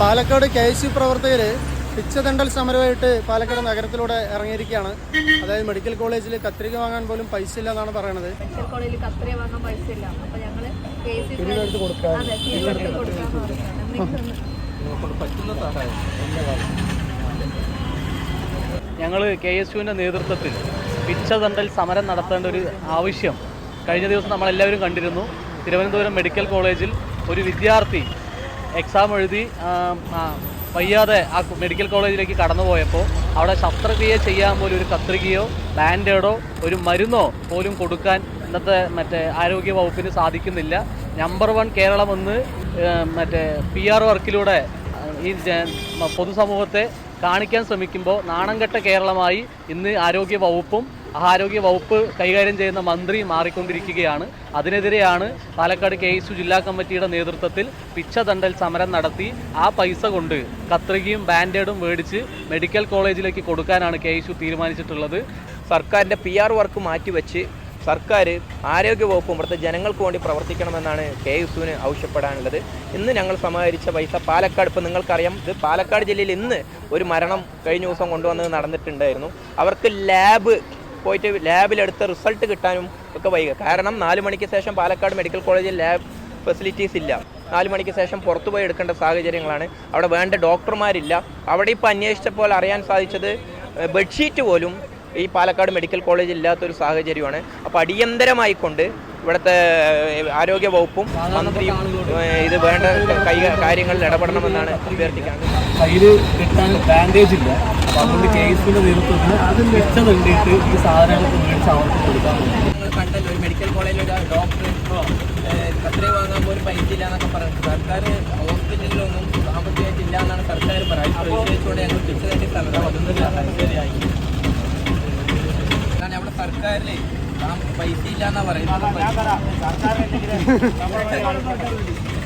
Palakkad K S U പ്രവർത്തകർ പിച്ചതണ്ടൽ സമരമായിട്ട് പാലക്കാട് നഗരത്തിലൂടെ ഇറങ്ങിയിരിക്കുകയാണ്. അതായത് മെഡിക്കൽ കോളേജിൽ കത്രിക വാങ്ങാൻ പോലും പൈസ ഇല്ല എന്നാണ് പറയണത്. മെഡിക്കൽ കോളേജിൽ കത്രിക വാങ്ങാൻ പൈസ ഇല്ല. അപ്പൊ ഞങ്ങൾ പറയുന്നത് ഞങ്ങൾ കെ എസ് യുവിന്റെ നേതൃത്വത്തിൽ പിച്ചതണ്ടൽ സമരം നടത്തേണ്ട ഒരു ആവശ്യം കഴിഞ്ഞ ദിവസം നമ്മളെല്ലാവരും കണ്ടിരുന്നു. തിരുവനന്തപുരം മെഡിക്കൽ കോളേജിൽ ഒരു വിദ്യാർത്ഥി എക്സാം എഴുതി വയ്യാതെ ആ മെഡിക്കൽ കോളേജിലേക്ക് കടന്നു പോയപ്പോൾ അവിടെ ശസ്ത്രക്രിയ ചെയ്യാൻ പോലും ഒരു കത്രികയോ ബാൻഡേഡോ ഒരു മരുന്നോ പോലും കൊടുക്കാൻ ഇന്നത്തെ മറ്റേ ആരോഗ്യ വകുപ്പിന് സാധിക്കുന്നില്ല. നമ്പർ വൺ കേരളം എന്ന് മറ്റേ പി ആർ വർക്കിലൂടെ ഈ പൊതുസമൂഹത്തെ കാണിക്കാൻ ശ്രമിക്കുമ്പോൾ നാണംകെട്ട കേരളമായി ഇന്ന് ആരോഗ്യ വകുപ്പും ആരോഗ്യ വകുപ്പ് കൈകാര്യം ചെയ്യുന്ന മന്ത്രി മാറിക്കൊണ്ടിരിക്കുകയാണ്. അതിനെതിരെയാണ് പാലക്കാട് കെ എസ് ജില്ലാ കമ്മിറ്റിയുടെ നേതൃത്വത്തിൽ പിച്ചതണ്ടൽ സമരം നടത്തി ആ പൈസ കൊണ്ട് കത്രികയും ബാൻഡേഡും മേടിച്ച് മെഡിക്കൽ കോളേജിലേക്ക് കൊടുക്കാനാണ് കെ എസ് തീരുമാനിച്ചിട്ടുള്ളത്. സർക്കാരിന്റെ പി ആർ വർക്ക് മാറ്റിവെച്ച് സർക്കാർ ആരോഗ്യ ആരോഗ്യവകുപ്പും ഇവിടുത്തെ ജനങ്ങൾക്ക് വേണ്ടി പ്രവർത്തിക്കണമെന്നാണ് കെ യുസുവിന് ആവശ്യപ്പെടാനുള്ളത്. ഇന്ന് ഞങ്ങൾ സമാഹരിച്ച പൈസ പാലക്കാട് ഇപ്പോൾ നിങ്ങൾക്കറിയാം. ഇത് പാലക്കാട് ജില്ലയിൽ ഇന്ന് ഒരു മരണം കഴിഞ്ഞ ദിവസം കൊണ്ടുവന്നത് നടന്നിട്ടുണ്ടായിരുന്നു. അവർക്ക് ലാബ് പോയിട്ട് ലാബിലെടുത്ത റിസൾട്ട് കിട്ടാനും ഒക്കെ വൈകുക കാരണം നാല് മണിക്ക് ശേഷം പാലക്കാട് മെഡിക്കൽ കോളേജിൽ ലാബ് ഫെസിലിറ്റീസ് ഇല്ല. നാല് മണിക്ക് ശേഷം പുറത്തു പോയി എടുക്കേണ്ട സാഹചര്യങ്ങളാണ്. അവിടെ വേണ്ട ഡോക്ടർമാരില്ല. അവിടെ ഇപ്പോൾ അന്വേഷിച്ചപ്പോൾ അറിയാൻ സാധിച്ചത് ബെഡ്ഷീറ്റ് പോലും ഈ പാലക്കാട് മെഡിക്കൽ കോളേജിൽ ഇല്ലാത്തൊരു സാഹചര്യമാണ്. അപ്പോൾ അടിയന്തരമായിക്കൊണ്ട് ഇവിടുത്തെ ആരോഗ്യ വകുപ്പും മന്ത്രിയും ഇത് വേണ്ട കൈ കാര്യങ്ങളിൽ ഇടപെടണമെന്നാണ് അഭ്യർത്ഥിക്കുന്നത്. കയ്യിൽ കിട്ടാൻ ബാൻഡേജ് ഇല്ല. അതുകൊണ്ട് ഈ സാധനങ്ങൾക്ക് മേടിച്ച് അവർക്ക് കൊടുക്കാൻ കണ്ടല്ലോ ഒരു മെഡിക്കൽ കോളേജിൽ ഒരു ഡോക്ടർ കത്രിക വാങ്ങാൻ പോലും പൈസ ഇല്ല എന്നൊക്കെ പറഞ്ഞു സർക്കാർ ഹോസ്പിറ്റലിലൊന്നും സാമ്പത്തികമായിട്ട് ഇല്ല എന്നാണ് സർക്കാർ പറയുന്നത്. വിശേഷിച്ചുകൊണ്ട് ഞങ്ങൾ പിടിച്ചതായിട്ട് സ്ഥലത്ത് അതൊന്നും ശരിയായി. കാരണം അവിടെ സർക്കാരിൽ പൈസ ഇല്ല എന്നാ പറയുന്നത്